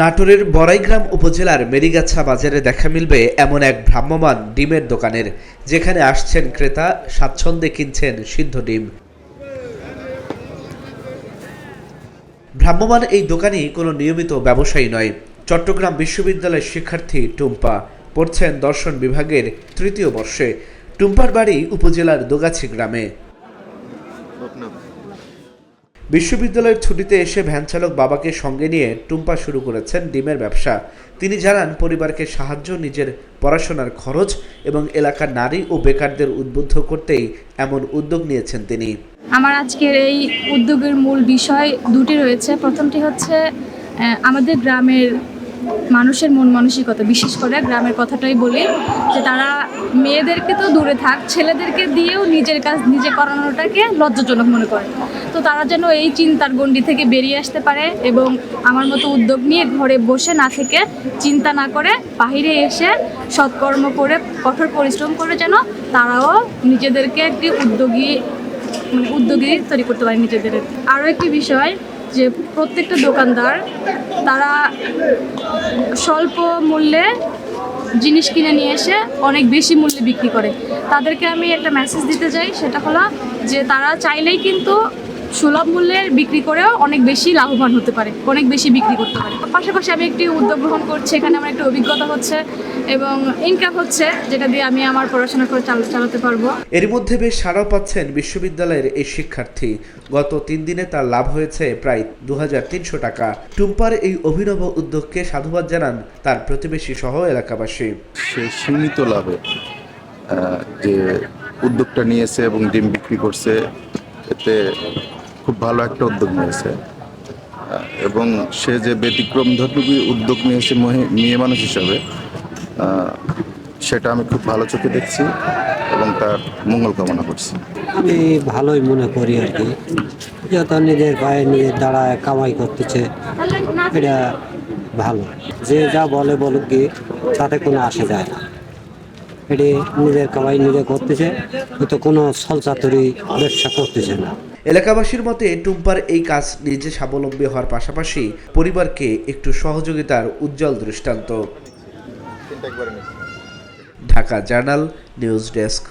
নাটোরের বড়াইগ্রাম উপজেলার মেরিগাছা বাজারে দেখা মিলবে এমন এক ভ্রাম্যমান ডিমের দোকানের, যেখানে আসছেন ক্রেতা, স্বাচ্ছন্দ্যে কিনছেন সিদ্ধ ডিম। ভ্রাম্যমান এই দোকানই কোনো নিয়মিত ব্যবসায়ী নয়। চট্টগ্রাম বিশ্ববিদ্যালয়ের শিক্ষার্থী টুম্পা পড়ছেন দর্শন বিভাগের তৃতীয় বর্ষে। টুম্পার বাড়ি উপজেলার দোগাছি গ্রামে। বিশ্ববিদ্যালয়ের ছুটিতে এসে ভ্যানচালক বাবাকে সঙ্গে নিয়ে টুম্পা শুরু করেছেন ডিমের ব্যবসা। তিনি জানান, পরিবারকে সাহায্য, নিজের পড়াশোনার খরচ এবং এলাকার নারী ও বেকারদের উদ্বুদ্ধ করতেই এমন উদ্যোগ নিয়েছেন তিনি। আমার আজকের এই উদ্যোগের মূল বিষয় দুটি রয়েছে। প্রথমটি হচ্ছে আমাদের গ্রামের মানুষের মন মানসিকতা। বিশেষ করে গ্রামের কথাটাই বলি যে তারা মেয়েদেরকে তো দূরে থাক, ছেলেদেরকে দিয়েও নিজের কাজ, নিজে করানোটাকে লজ্জাজনক মনে করে। তো তারা যেন এই চিন্তার গণ্ডি থেকে বেরিয়ে আসতে পারে এবং আমার মতো উদ্যোগ নিয়ে ঘরে বসে না থেকে চিন্তা না করে বাইরে এসে সৎকর্ম করে, কঠোর পরিশ্রম করে যেন তারাও নিজেদেরকে একটি উদ্যোগী মানে উদ্যোগী তৈরি করতে পারে নিজেদের। আরও একটি বিষয় যে প্রত্যেকটা দোকানদার, তারা স্বল্প মূল্যে জিনিস কিনে নিয়ে এসে অনেক বেশি মূল্যে বিক্রি করে। তাদেরকে আমি একটা মেসেজ দিতে চাই, সেটা হলো যে তারা চাইলেই কিন্তু সুলভ মূল্যে বিক্রি করেও অনেক বেশি লাভবান হতে পারে অনেক বেশি বিক্রি করতে পারে। পাশাপাশি আমি একটি উদ্যোগ গ্রহণ করছি এখানে আমার একটা অভিজ্ঞতা হচ্ছে এবং ইনকাম হচ্ছে যেটা দিয়ে আমি আমার পড়াশোনা করে চাল- চালাতে পারব। এর মধ্যে বেশ সাড়াও পাচ্ছেন বিশ্ববিদ্যালয়ের এই শিক্ষার্থী। গত তিন দিনে তার লাভ হয়েছে প্রায় দু হাজার তিনশো টাকা। টুম্পার এই অভিনব উদ্যোগকে সাধুবাদ জানান তার প্রতিবেশী সহ এলাকাবাসী। সে সীমিত লাভে যে উদ্যোগটা নিয়েছে এবং ডিম বিক্রি করছে এতে খুব ভালো একটা উদ্যোগ নিয়েছে। এবং সে যে ব্যতিক্রম ধর্মী উদ্যোগ নিয়েছে মেয়ে মানুষ হিসাবে সেটা আমি খুব ভালো চোখে দেখছি এবং তার মঙ্গল কামনা করছি। আমি ভালোই মনে করি আর কি। যত নিজের পায়ে নিজের দাঁড়ায় কামাই করতেছে, এটা ভালো। যে যা বলে বলুক কি, তাতে কোনো আসে যায় না। এটি নিজের কামাই নিজে করতেছে তো কোনো ছলচাতুরি ব্যবসা করতেছে না। এলাকাবাসীর মতে টুম্পার এই কাজ নিজে স্বাবলম্বী হওয়ার পাশাপাশি পরিবারকে একটু সহযোগিতার উজ্জ্বল দৃষ্টান্ত। Dhaka journal, news desk.